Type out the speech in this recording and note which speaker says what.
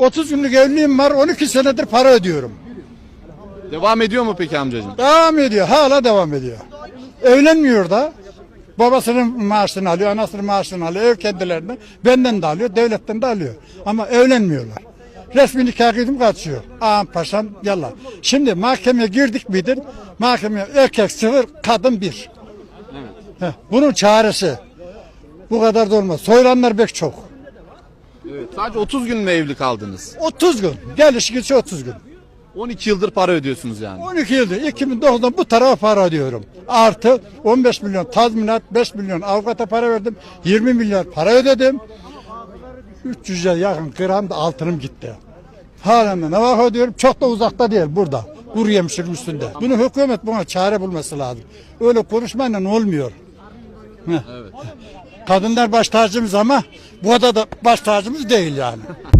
Speaker 1: 30 günlük evliliğim var 12 senedir para ödüyorum.
Speaker 2: Devam ediyor mu peki amcacığım?
Speaker 1: Devam ediyor hala devam ediyor. Evlenmiyor da. Babasının maaşını alıyor, anasının maaşını alıyor, ev kendilerine. Benden de alıyor, devletten de alıyor. Ama evlenmiyorlar. Resmi nikah kıydım kaçıyor. Ağam paşam yallah. Şimdi mahkemeye girdik midir? Mahkemeye erkek sıfır, kadın bir. Heh, bunun çaresi. Bu kadar da olmaz. Soyulanlar pek çok.
Speaker 2: Evet. Sadece 30 gün mü evli kaldınız?
Speaker 1: 30 gün. Geliş gitse 30 gün.
Speaker 2: 12 yıldır para ödüyorsunuz yani.
Speaker 1: 12 yıldır 2009'dan bu tarafa para ödüyorum. Artı 15 milyon tazminat, 5 milyon avukata para verdim. 20 milyar para ödedim. 300'e yakın gram da altınım gitti. Halen de nafaka ödüyorum. Çok da uzakta değil burada. Kuru yemişin üstünde. Bunu hükümet buna çare bulması lazım. Öyle konuşmayla olmuyor. Heh. Kadınlar baş tacımız ama bu da baş tacımız değil yani.